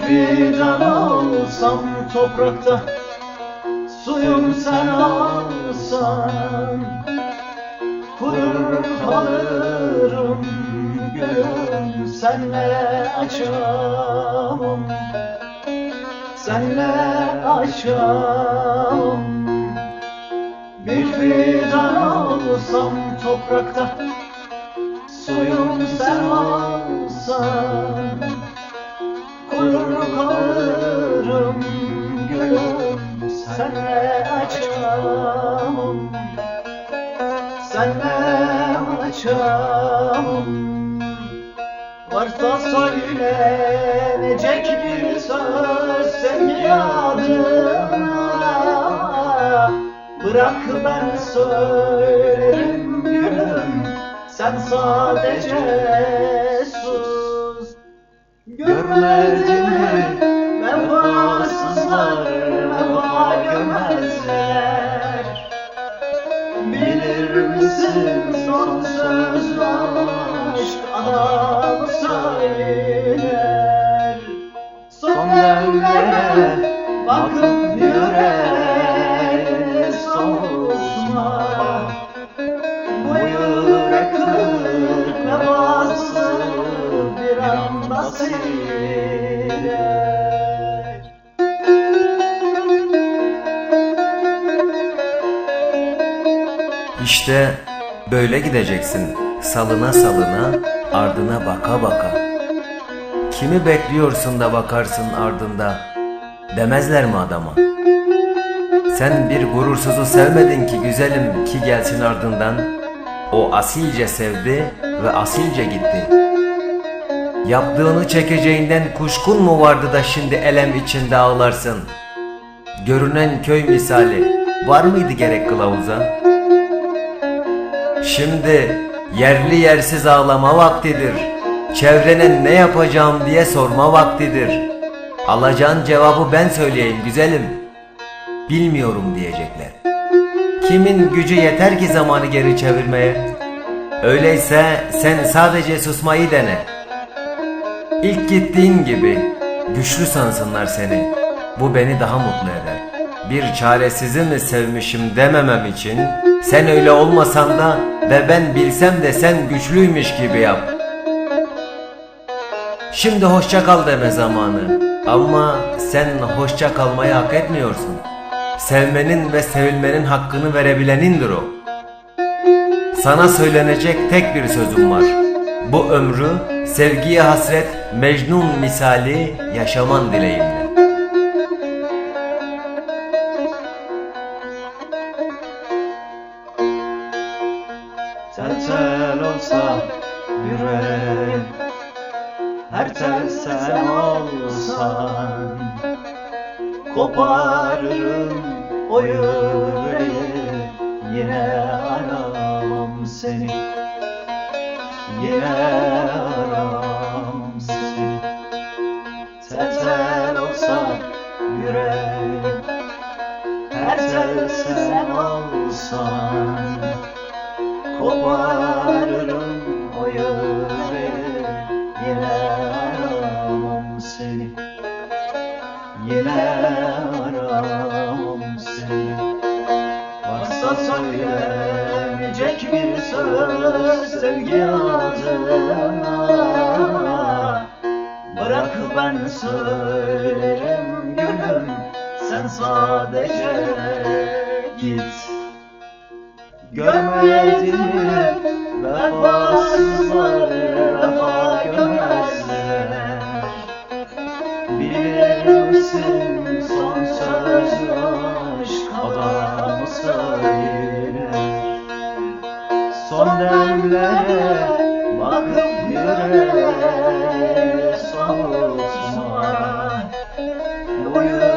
fidan olsam toprakta Suyum sen olsan Kurur kalırım gülüm Senle açamam Senle açamam. Bir fidan olsam toprakta Suyum sen olsan Senle açamam. Senle açamam. Varsa söylenecek bir söz sevgi adına. Bırak ben söylerim gülüm. Sen sadece sus. Görmedin mi vefasızlar Misin son söz aşk adamı söyler Son demlere bakıp yüreğini soğutma Bu yürek kırık vefasız bir anda siler İşte böyle gideceksin salına salına ardına baka baka. Kimi bekliyorsun da bakarsın ardında demezler mi adama? Sen bir gurursuzu sevmedin ki güzelim ki gelsin ardından. O asilce sevdi ve asilce gitti. Yaptığını çekeceğinden kuşkun mu vardı da şimdi elem içinde ağlarsın? Görünen köy misali var mıydı gerek kılavuza? Şimdi yerli yersiz ağlama vaktidir. Çevrene ne yapacağım diye sorma vaktidir. Alacağın cevabı ben söyleyeyim güzelim. Bilmiyorum diyecekler. Kimin gücü yeter ki zamanı geri çevirmeye? Öyleyse sen sadece susmayı dene. İlk gittiğin gibi güçlü sansınlar seni. Bu beni daha mutlu eder. Bir çaresizi mi sevmişim dememem için sen öyle olmasan da ve ben bilsem de sen güçlüymüş gibi yap. Şimdi hoşça kal deme zamanı. Ama sen hoşça kalmayı hak etmiyorsun. Sevmenin ve sevilmenin hakkını verebilenindir o. Sana söylenecek tek bir sözüm var. Bu ömrü sevgiye hasret Mecnun misali yaşaman dileğimle. Tel olsa yürek Her tel sen olsan Koparırım o yüreği. Yine aramam seni Yine aramam seni. Tel tel olsa yürek Her tel sen olsan Koparırım o Yine aramam seni. Yine aramam seni. Varsa söylenecek bir söz Sevgi Bırak ben söylerim gülüm Sen sadece git Görmedin mi vefasızları vefa görmezler Bilir misin son sözü aşk adamı söyler Son demlere bakıp yüreğe soğutma Uyur